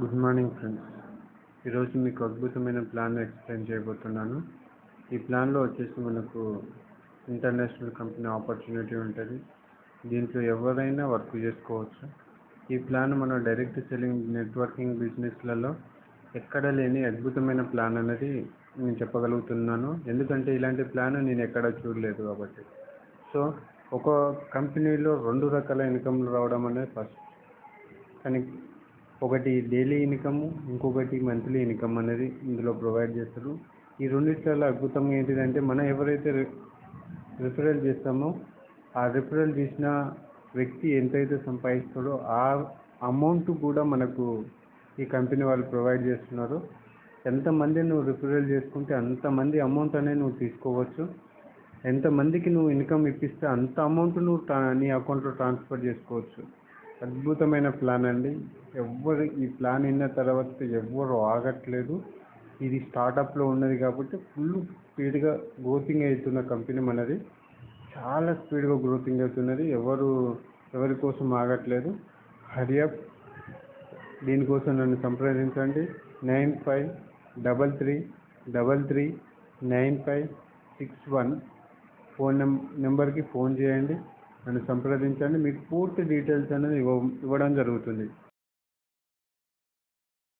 Good morning friends ఈరోజు మీకు అద్భుతమైన ప్లాన్ ఎక్స్ప్లెయిన్ చేయబోతున్నాను. ఈ ప్లాన్లో వచ్చేసి మనకు ఇంటర్నేషనల్ కంపెనీ ఆపర్చునిటీ ఉంటుంది. దీంట్లో ఎవరైనా వర్క్ చేసుకోవచ్చు. ఈ ప్లాన్ మన డైరెక్ట్ సెల్లింగ్ నెట్వర్కింగ్ బిజినెస్లలో ఎక్కడ లేని అద్భుతమైన ప్లాన్ అనేది నేను చెప్పగలుగుతున్నాను. ఎందుకంటే ఇలాంటి ప్లాన్ నేను ఎక్కడ చూడలేదు కాబట్టి. సో ఒక కంపెనీలో రెండు రకాల ఇన్కమ్లు రావడం అనేది ఫస్ట్ కానీ ఒకటి డైలీ ఇన్కమ్ ఇంకొకటి మంత్లీ ఇన్కమ్ అనేది ఇందులో ప్రొవైడ్ చేస్తారు. ఈ రెండిట్లలో అద్భుతం ఏంటిదంటే మనం ఎవరైతే రిఫరల్ చేస్తామో ఆ రిఫరల్ చేసిన వ్యక్తి ఎంతైతే సంపాదిస్తాడో ఆ అమౌంట్ కూడా మనకు ఈ కంపెనీ వాళ్ళు ప్రొవైడ్ చేస్తున్నారు. ఎంతమంది నువ్వు రిఫరల్ చేసుకుంటే అంతమంది అమౌంట్ అనేది నువ్వు తీసుకోవచ్చు. ఎంతమందికి నువ్వు ఇన్కమ్ ఇప్పిస్తే అంత అమౌంట్ నువ్వు ట్రా- నీ అకౌంట్లో ట్రాన్స్ఫర్ చేసుకోవచ్చు. అద్భుతమైన ప్లాన్ అండి. ఎవ్వరు ఈ ప్లాన్ విన్న తర్వాత ఎవ్వరు ఆగట్లేదు. ఇది స్టార్టప్లో ఉన్నది కాబట్టి ఫుల్ స్పీడ్గా గ్రోతింగ్ అవుతున్న కంపెనీ మనది. చాలా స్పీడ్గా గ్రోతింగ్ అవుతున్నది. ఎవరు ఎవరి కోసం ఆగట్లేదు. హరియప్ దీనికోసం నన్ను సంప్రదించండి. Nine five double three double three nine five six one phone నెం నెంబర్కి ఫోన్ చేయండి. నన్ను సంప్రదించండి. మీకు పూర్తి డీటెయిల్స్ అనేది ఇవ్వ ఇవ్వడం జరుగుతుంది.